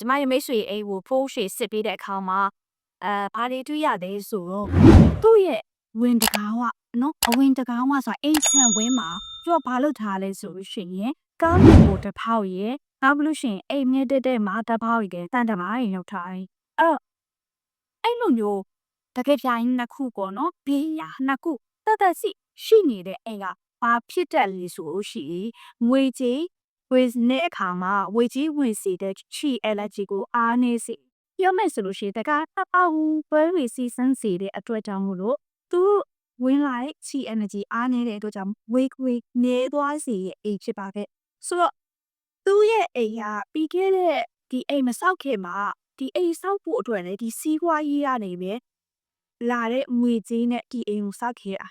ကျမရဲ့မိတ်ဆွေအိမ်ကိုဖိုးရွှေစစ်ပေးတဲ့အခါမှာအဲဘာတွေတွေ့ရလဲဆိုတော့သူ့ရဲ့ဝင်တကားဝနော်အဝင်တကားဝဆိုတာအိမ်ချမ်းဝင်းမှာသူကဘာလုပ်ထားလဲဆိုလို့ရှိရင်ကားမြေပေါ်တစ်ဖောက်ရဲ့နောက်ပြီးလို့ရှိရင်အိမ်မြင့်တက်တဲ့မှာတစ်ဖောက်ရဲ့တန်တမားရင်ရောက်ထားတယ်အဲ့တော့အဲ့လိုမျိုးတကယ်ပြိုင်နှစ်ခုပေါ့နော်ဘေးရနှစ်ခုတတ်တတ်စီရှိနေတဲ့အိမ်ကဘာဖြစ်တတ်လဲဆိုလို့ရှိရင်ငွေကြေး quiz နဲ့အခါမှာဝေကြီးဝင်စီတဲ့ chi allergy ကိုအားနေစေပြောမယ်ဆိုလို့ရှိရင်တကားတစ်ပေါင်းပွဲတွေစီစမ်းစေတဲ့အတွက်ကြောင့်မို့လို့သူဝင်လာတဲ့ chi energy အားနေတဲ့အတွက်ကြောင့်ဝေခွေနေသွားစေရဲ့အိမ်ဖြစ်ပါခဲ့ဆိုတော့သူ့ရဲ့အိမ်ကပြီးခဲ့တဲ့ဒီအိမ်မဆောက်ခင်မှာဒီအိမ်ဆောက်ဖို့အတွက်လည်းဒီစီးပွားရေးကနေပဲလာတဲ့ငွေကြေးနဲ့ဒီအိမ်ကိုဆောက်ခဲ့တာ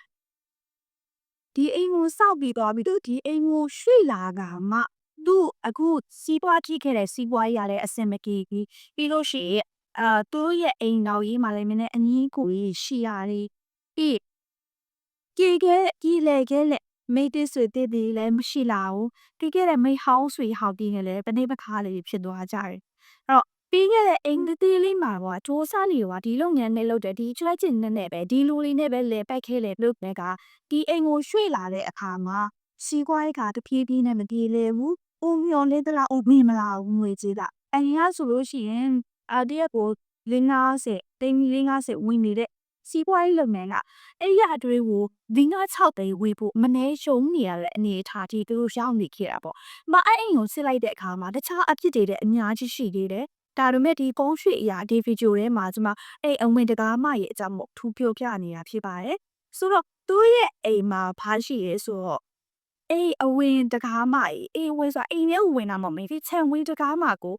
ဒီအိမ်ကိုဆောက်ပြီးသွားပြီသူဒီအိမ်ကိုရွှေ့လာကမှ သူအခုစီးပွားထိခဲ့တဲ့စီးပွားရေးရတဲ့အဆင်မပြေဘူးပြီးလို့ရှိရင်အာသူတို့ရဲ့အိမ်တော်ရေးမှာလည်းမင်းနဲ့အငင်းကိုကြီးရှိရတယ်ပြီးကြေခဲ့ဒီလေခဲ့လေမိတ်တဆွေတည်တည်လည်းမရှိလာဘူးပြီးခဲ့တဲ့မိဟောင်းဆွေဟောက်တီးနဲ့လည်းတနေ့ပခါလေးဖြစ်သွားကြတယ်အဲ့တော့ပြီးခဲ့တဲ့အိမ်တည်လေးမှာပေါ့စူးစမ်းနေတော့ဒီလုပ်ငန်းနဲ့လုပ်တယ်ဒီကျွဲကျင်နဲ့နဲ့ပဲဒီလူလေးနဲ့ပဲလေပိုက်ခဲလေလုပ်တဲ့ကဒီအိမ်ကိုရွှေ့လာတဲ့အခါမှာစီးပွားရေးကတပြေးပြေးနဲ့မပြေလေဘူး ဦးမျော်လေးတလားဦးမင်းမလားဦးငွေကြေးတာအရင်ကဆိုလို့ရှိရင်အတရက်ကို50တိမ်50ဝင်နေတဲ့စီးပွားရေးလုပ်ငန်းကအဲ့ရအတွင်းကို56တိမ်ဝေဖို့မနှဲရှုံနေရတဲ့အနေအထားကြီးသူတို့ရောက်နေခဲ့တာပေါ့။မအဲ့အိမ်ကိုစစ်လိုက်တဲ့အခါမှာတခြားအဖြစ်တွေတဲ့အများကြီးရှိသေးတယ်။ဒါပေမဲ့ဒီကုန်းရွှေအရာဒီဗီဒီယိုထဲမှာကျွန်မအဲ့အဝင်တကားမရဲ့အကြောင်းမို့ထူပြောပြနေတာဖြစ်ပါတယ်။ဆိုတော့သူ့ရဲ့အိမ်မှာဘာရှိရဲဆိုတော့ အေးအဝင်တကားမကြီးအေးဝင်ဆိုတာအိမ်ထဲကိုဝင်တာမဟုတ်ဘူးဒီခြံဝင်းတကားမကို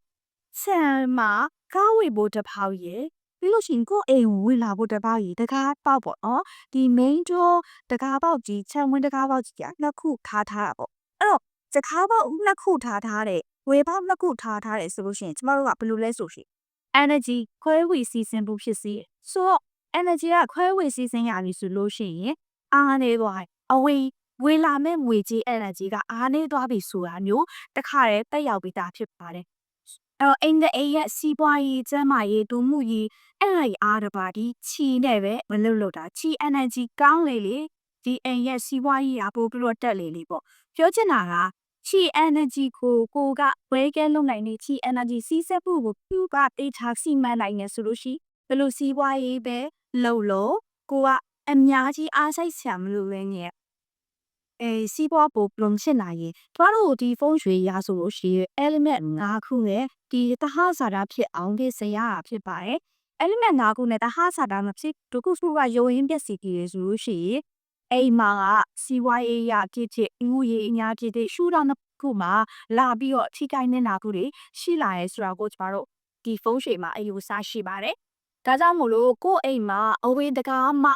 ခြံမှာကားဝေဖို့တစ်ဖောက်ရယ်ပြီးလို့ရှိရင်ကိုယ့်အိမ်ကိုဝင်လာဖို့တစ်ပေါက်ရယ်တကားပေါက်ပေါ့နော်ဒီ main door တကားပေါက်ကြီးခြံဝင်းတကားပေါက်ကြီးကနှစ်ခုထားထားတာပေါ့အဲ့တော့တကားပေါက်နှစ်ခုထားထားတဲ့ဝေပေါက်နှစ်ခုထားထားတယ်ဆိုလို့ရှိရင်ကျမတို့ကဘယ်လိုလဲဆိုရှင် energy ခွဲဝေစီစဉ်ဖို့ဖြစ်စီဆိုတော့ energy ကခွဲဝေစီစဉ်ရပြီဆိုလို့ရှိရင်အားနေသွားတယ်အဝေး ဝေလာမဲ့ငွေကြီး energy ကအားနေသွားပြီဆိုတာမျိုးတခါတည်းတက်ရောက်ပြီးသားဖြစ်ပါတယ်အဲ့တော့အိမ်တဲ့အိမ်ရဲ့စီးပွားရေးကျန်းမာရေးဒုမှုရေးအဲ့ဒါကြီးအားတပါဒီချီနဲ့ပဲမလွတ်လွတ်တာချီ energy ကောင်းလေလေဒီအိမ်ရဲ့စီးပွားရေးအပိုးပြီးတော့တက်လေလေပေါ့ပြောချင်တာကချီ energy ကိုကိုကဝဲကဲလုံနိုင်နေချီ energy စီးဆက်ဖို့ကိုသူကတေချာစီမံနိုင်နေဆိုလို့ရှိဘယ်လိုစီးပွားရေးပဲလုံလို့ကိုကအများကြီးအားစိတ်ဆရာမလို့လဲညက် အဲစီးပွားပိုပလုံဖြစ်လာရင်ကျမတို့ဒီဖုန်းရွှေရဆိုလို့ရှိရင် element ၅ခုနဲ့ဒီတဟဇာတာဖြစ်အောင်ဒီစရာဖြစ်ပါတယ် element ၅ခုနဲ့တဟဇာတာမဖြစ်ဒုက္ခစုကယုံရင်းပျက်စီးကြည့်ရဆိုလို့ရှိရင်အိမ်မှာကစီဝါရေးရဖြစ်ဖြစ်အငူရေးအများဖြစ်ဖြစ်ရှူတာနှစ်ခုမှာလာပြီးတော့ထိခိုက်နေတာခုတွေရှိလာရဲဆိုတာကိုကျမတို့ဒီဖုန်းရွှေမှာအယူဆရှိပါတယ်ဒါကြောင့်မို့လို့ကိုယ့်အိမ်မှာအဝေးတကားမှ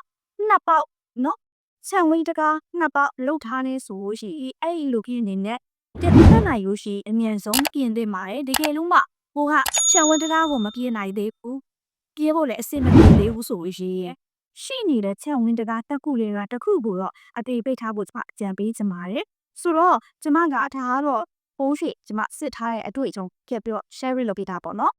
နှစ်ပေါက်နော် ခြံဝင်းတကားနှစ်ပေါက်လှုပ်ထားနေဆိုလို့ရှိရင်အဲ့ဒီလူကြီးအနေနဲ့တက်တက်နိုင်လို့ရှိရင်အမြန်ဆုံးပြင်သင့်ပါတယ်တကယ်လို့မှဟိုကခြံဝင်းတကားကိုမပြင်နိုင်သေးဘူးပြေးဖို့လည်းအဆင်မပြေသေးဘူးဆိုလို့ရှိရင်ရှိနေတဲ့ခြံဝင်းတကားတစ်ခုလေးကတစ်ခုကိုတော့အသေးပိတ်ထားဖို့ကျွန်မအကြံပေးချင်ပါတယ်ဆိုတော့ကျွန်မကဒါကတော့ဘိုးရှိကျွန်မစစ်ထားတဲ့အတွေ့အကြုံပြပြီးတော့ share လုပ်ပေးတာပေါ့နော်